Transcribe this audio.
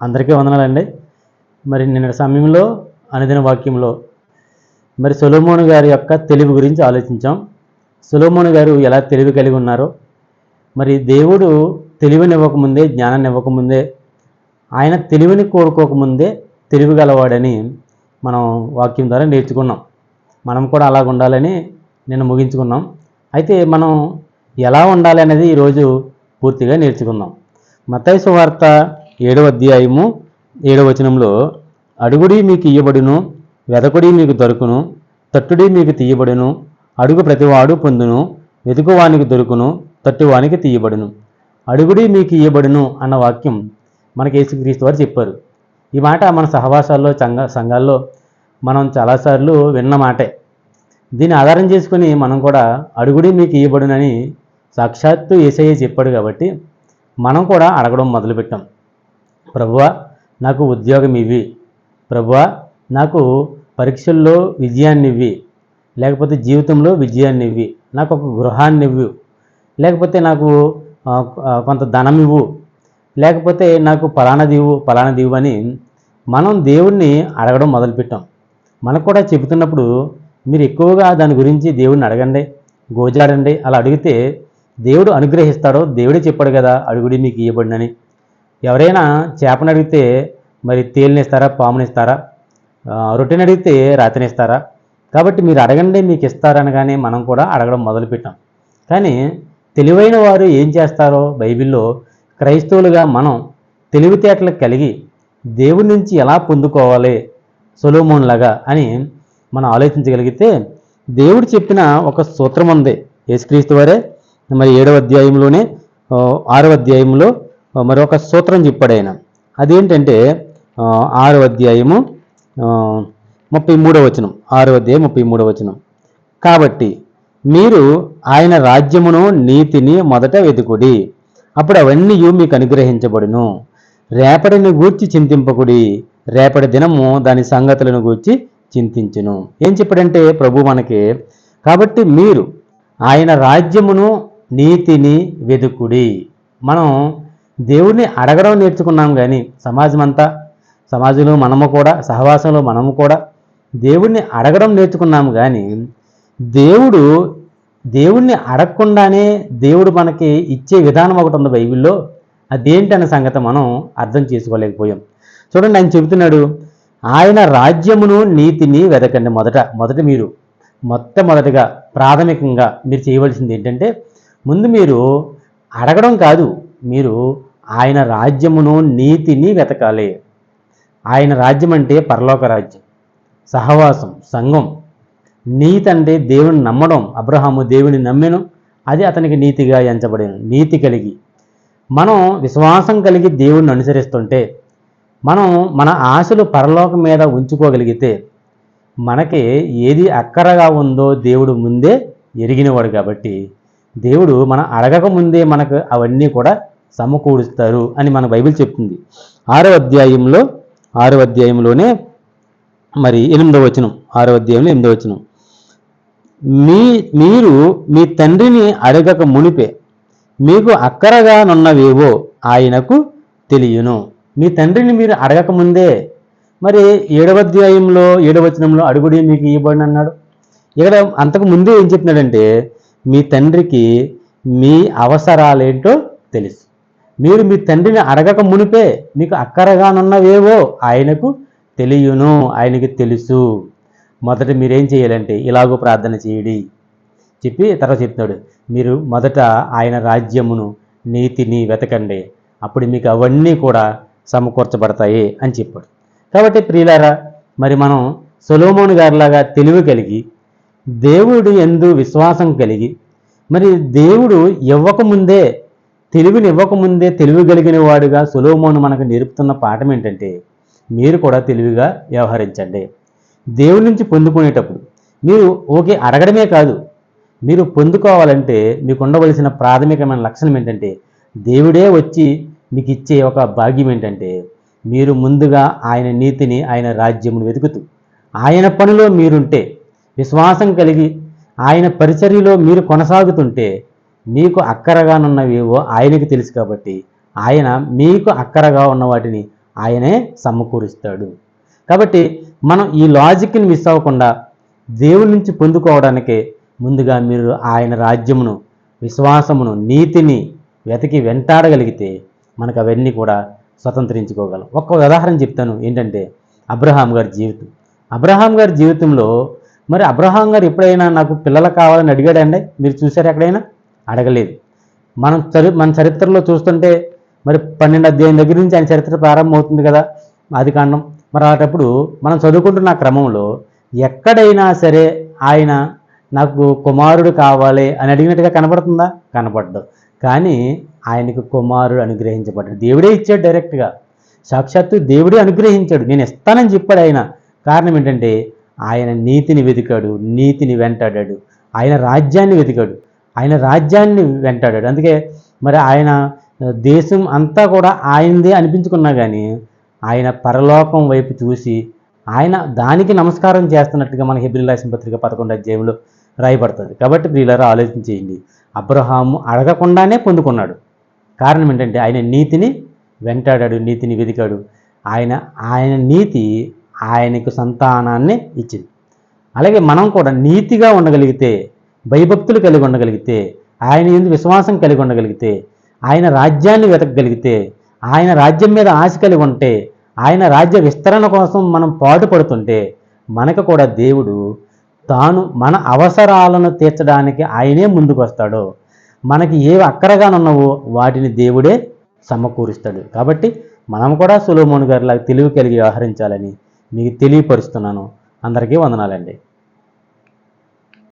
అందరికీ వందనాలండి. మరి నిన్న సమయంలో అనుదిన వాక్యంలో మరి సొలోమోను గారి యొక్క తెలివి గురించి ఆలోచించాం. సొలోమోను గారు ఎలా తెలివి కలిగి ఉన్నారో మరి దేవుడు తెలివిని ఇవ్వకముందే జ్ఞానాన్ని ఇవ్వకముందే ఆయన తెలివిని కోరుకోకముందే తెలివి గలవాడని మనం వాక్యం ద్వారా నేర్చుకున్నాం. మనం కూడా అలాగ ఉండాలని నిన్న ముగించుకున్నాం. అయితే మనం ఎలా ఉండాలి అనేది ఈరోజు పూర్తిగా నేర్చుకుందాం మతైసు సువార్త ఏడవ అధ్యాయము ఏడవ వచనంలో అడుగుడి మీకు ఇయ్యబడును వెదకుడి మీకు దొరుకును తట్టుడి మీకు తీయబడును అడుగు ప్రతివాడు పొందును వెతుకువానికి దొరుకును తట్టువానికి తీయబడును. అడుగుడి మీకు ఇయ్యబడును అన్న వాక్యం మనకి యేసుక్రీస్తు వారు చెప్పారు. ఈ మాట మన సహవాసాల్లో సంఘ సంఘాల్లో మనం చాలాసార్లు విన్న మాటే. దీన్ని ఆధారం చేసుకుని మనం కూడా అడుగుడి మీకు ఇయ్యబడునని సాక్షాత్తు ఏసయ్య చెప్పాడు కాబట్టి మనం కూడా అడగడం మొదలుపెట్టాం. ప్రభువా నాకు ఉద్యోగం ఇవ్వి ప్రభువా నాకు పరీక్షల్లో విజయాన్ని ఇవ్వి లేకపోతే జీవితంలో విజయాన్నివ్వి. నాకు ఒక గృహాన్ని ఇవ్వు లేకపోతే నాకు కొంత ధనం ఇవ్వు లేకపోతే నాకు పలానా దివు పలానా దివు అని మనం దేవుణ్ణి అడగడం మొదలుపెట్టాం. మనకు కూడా చెబుతున్నప్పుడు మీరు ఎక్కువగా దాని గురించి దేవుడిని అడగండి గోజాడండి అలా అడిగితే దేవుడు అనుగ్రహిస్తాడో దేవుడే చెప్పాడు కదా అడుగుడి మీకు ఇవ్వబడినని ఎవరైనా చేపను అడిగితే మరి తేలినిస్తారా పామునిస్తారా రొట్టెని అడిగితే రాతినిస్తారా కాబట్టి మీరు అడగండి మీకు ఇస్తారనగానే మనం కూడా అడగడం మొదలుపెట్టాం. కానీ తెలివైన వారు ఏం చేస్తారో బైబిల్లో క్రైస్తవులుగా మనం తెలివితేటలు కలిగి దేవుడి నుంచి ఎలా పొందుకోవాలి సొలోమోన్లాగా అని మనం ఆలోచించగలిగితే దేవుడు చెప్పిన ఒక సూత్రం ఉంది. యేసుక్రీస్తు వారే. మరి ఏడవ అధ్యాయంలోనే ఆరవ అధ్యాయంలో మరొక సూత్రం చెప్పాడైన. అదేంటంటే ఆరో అధ్యాయము ముప్పై మూడవ వచనం. ఆరో అధ్యాయం ముప్పై మూడవ వచనం. కాబట్టి మీరు ఆయన రాజ్యమును నీతిని మొదట వెతుకుడి. అప్పుడు అవన్నీ మీకు అనుగ్రహించబడును. రేపటిని గూర్చి చింతింపకుడి. రేపటి దినము దాని సంగతులను గూర్చి చింతించును. ఏం చెప్పాడంటే ప్రభు మనకి కాబట్టి మీరు ఆయన రాజ్యమును నీతిని వెతుకుడి. మనం దేవుణ్ణి అడగడం నేర్చుకున్నాం కానీ సమాజం అంతా సమాజంలో మనము కూడా సహవాసంలో మనము కూడా దేవుణ్ణి అడగడం నేర్చుకున్నాము కానీ దేవుడు దేవుణ్ణి అడగకుండానే దేవుడు మనకి ఇచ్చే విధానం ఒకటి ఉంది బైబిల్లో. అదేంటనే సంగతి మనం అర్థం చేసుకోలేకపోయాం. చూడండి ఆయన చెబుతున్నాడు ఆయన రాజ్యమును నీతిని వెతకండి మొదట. మొదట మీరు మొట్టమొదటిగా ప్రాథమికంగా మీరు చేయవలసింది ఏంటంటే ముందు మీరు అడగడం కాదు మీరు ఆయన రాజ్యమును నీతిని వెతకాలి. ఆయన రాజ్యం అంటే పరలోక రాజ్యం. సహవాసం సంఘం. నీతి అంటే దేవుని నమ్మడం. అబ్రహాము దేవుని నమ్మెను. అది అతనికి నీతిగా ఎంచబడిన. నీతి కలిగి. మనం విశ్వాసం కలిగి దేవుణ్ణి అనుసరిస్తుంటే మనం మన ఆశలు పరలోకం మీద ఉంచుకోగలిగితే మనకి ఏది అక్కరగా ఉందో దేవుడు ముందే ఎరిగినవాడు కాబట్టి దేవుడు మన అడగక ముందే మనకు అవన్నీ కూడా సమకూరుస్తారు అని మన బైబిల్ చెప్తుంది. ఆరవ అధ్యాయంలో ఆరవ అధ్యాయంలోనే మరి ఎనిమిదో వచనం ఆరో అధ్యాయంలో ఎనిమిదవ వచనం. మీ మీరు మీ తండ్రిని అడగక మునిపే మీకు అక్కరగా నున్నవేవో ఆయనకు తెలియను. మీ తండ్రిని మీరు అడగక ముందే మరి ఏడవ అధ్యాయంలో ఏడవ వచనంలో అడుగుడి మీకు ఇవ్వబడిన అన్నాడు? ఇక్కడ అంతకు ముందే ఏం చెప్తున్నాడంటే మీ తండ్రికి మీ అవసరాలేంటో తెలుసు. మీరు మీ తండ్రిని అడగక మునిపే మీకు అక్కరగానున్నవేవో ఆయనకు తెలియను ఆయనకి తెలుసు. మొదట మీరేం చేయాలంటే ఇలాగో ప్రార్థన చేయడి. చెప్పి తర్వాత చెప్తున్నాడు మీరు మొదట ఆయన రాజ్యమును నీతిని వెతకండి. అప్పుడు మీకు అవన్నీ కూడా సమకూర్చబడతాయి అని చెప్పాడు. కాబట్టి ప్రియులారా మరి మనం సొలోమోను గారిలాగా తెలివి కలిగి దేవుడు ఎందు విశ్వాసం కలిగి మరి దేవుడు ఇవ్వకముందే తెలివినివ్వకముందే తెలివి కలిగిన వాడుగా సులోమోను మనకు నేర్పుతున్న పాఠం ఏంటంటే మీరు కూడా తెలివిగా వ్యవహరించండి. దేవుడి నుంచి పొందుకునేటప్పుడు మీరు ఓకే అడగడమే కాదు మీరు పొందుకోవాలంటే మీకు ఉండవలసిన ప్రాథమికమైన లక్షణం ఏంటంటే దేవుడే వచ్చి మీకు ఇచ్చే ఒక భాగ్యం ఏంటంటే మీరు ముందుగా ఆయన నీతిని ఆయన రాజ్యమును వెతుకుతూ ఆయన పనిలో మీరుంటే విశ్వాసం కలిగి ఆయన పరిచర్యలో మీరు కొనసాగుతుంటే మీకు అక్కరగానున్నవేవో ఆయనకి తెలుసు కాబట్టి ఆయన మీకు అక్కరగా ఉన్న వాటిని ఆయనే సమకూరుస్తాడు. కాబట్టి మనం ఈ లాజిక్ని మిస్ అవ్వకుండా దేవుడి నుంచి పొందుకోవడానికి ముందుగా మీరు ఆయన రాజ్యమును విశ్వాసమును నీతిని వెతికి వెంటాడగలిగితే మనకు అవన్నీ కూడా స్వతంత్రించుకోగలం. ఒక్క ఉదాహరణ చెప్తాను ఏంటంటే అబ్రహాం గారి జీవితం. అబ్రహాం గారి జీవితంలో మరి అబ్రహాం గారు ఎప్పుడైనా నాకు పిల్లలు కావాలని అడిగాడండి? మీరు చూసారు ఎక్కడైనా? అడగలేదు. మనం చరి మన చరిత్రలో చూస్తుంటే మరి పన్నెండు అధ్యాయం దగ్గర నుంచి ఆయన చరిత్ర ప్రారంభమవుతుంది కదా? అది కాండం మరి అలాంటప్పుడు మనం చదువుకుంటున్న క్రమంలో ఎక్కడైనా సరే ఆయన నాకు కుమారుడు కావాలి అని అడిగినట్టుగా కనపడుతుందా కనపడ్డు కానీ ఆయనకు కుమారుడు అనుగ్రహించబడ్డాడు. దేవుడే ఇచ్చాడు డైరెక్ట్గా. సాక్షాత్తు దేవుడే అనుగ్రహించాడు. నేను ఇస్తానని చెప్పాడు ఆయన. కారణం ఏంటంటే ఆయన నీతిని వెతికాడు నీతిని వెంటాడాడు. ఆయన రాజ్యాన్ని వెతికాడు. ఆయన రాజ్యాన్ని వెంటాడాడు. అందుకే మరి ఆయన దేశం అంతా కూడా ఆయనదే అనిపించుకున్నా కానీ ఆయన పరలోకం వైపు చూసి ఆయన దానికి నమస్కారం చేస్తున్నట్టుగా మన హెబ్రిల్ రాసిన పత్రిక పదకొండు అధ్యాయంలో రాయబడుతుంది. కాబట్టి ప్రియులారా ఆలోచించేయండి. అబ్రహాము అడగకుండానే పొందుకున్నాడు. కారణం ఏంటంటే ఆయన నీతిని వెంటాడాడు నీతిని వెతికాడు. ఆయన ఆయన నీతి ఆయనకు సంతానాన్ని ఇచ్చింది. అలాగే మనం కూడా నీతిగా ఉండగలిగితే భయభక్తులు కలిగి ఉండగలిగితే ఆయన ఎందు విశ్వాసం కలిగి ఉండగలిగితే ఆయన రాజ్యాన్ని వెతకగలిగితే ఆయన రాజ్యం మీద ఆశ కలిగి ఉంటే ఆయన రాజ్య విస్తరణ కోసం మనం పాటుపడుతుంటే మనకు కూడా దేవుడు తాను మన అవసరాలను తీర్చడానికి ఆయనే ముందుకు వస్తాడు మనకి ఏవి అక్కరగానున్నావో వాటిని దేవుడే సమకూరుస్తాడు. కాబట్టి మనం కూడా సులోమోను గారిలాగా తెలివి కలిగి వ్యవహరించాలని మీకు తెలియపరుస్తున్నాను. అందరికీ వందనాలండి.